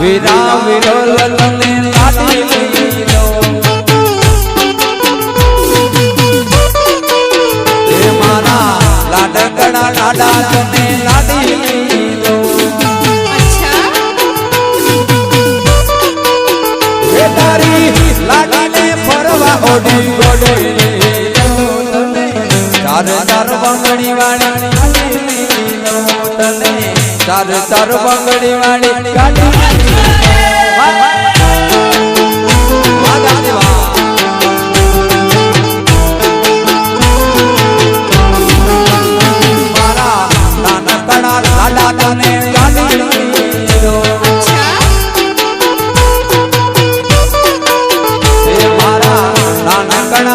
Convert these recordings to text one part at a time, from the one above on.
વીરા વિરલ તને લાડી લઈ લો એ મારા લાડકડા લાડા બંગડી વાળી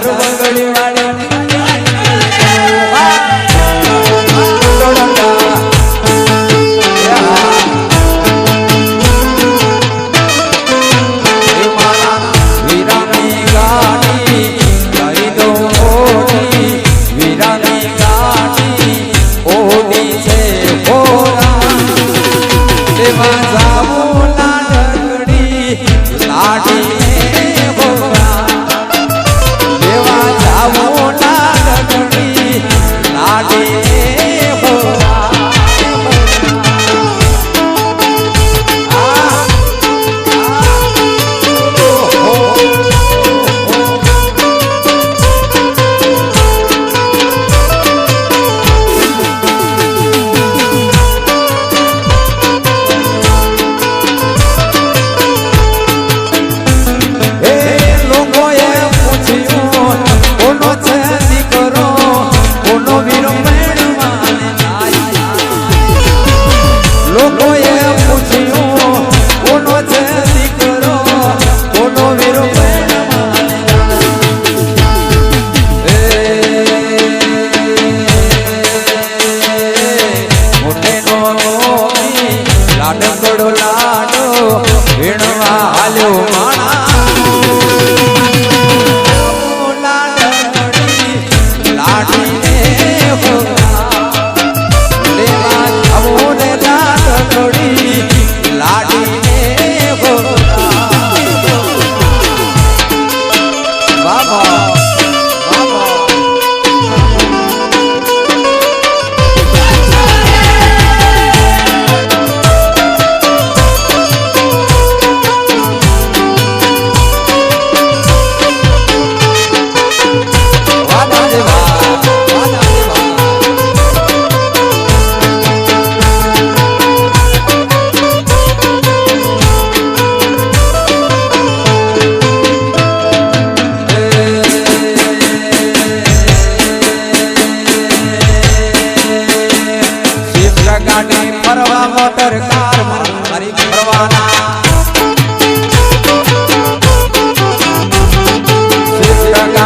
सर्वगळी वाणी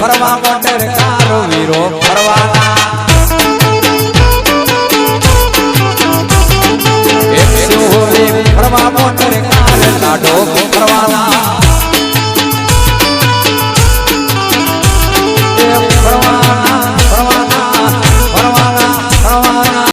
ફરવા મોટર કાર વીરો ફરવાના. ફરવા મોટર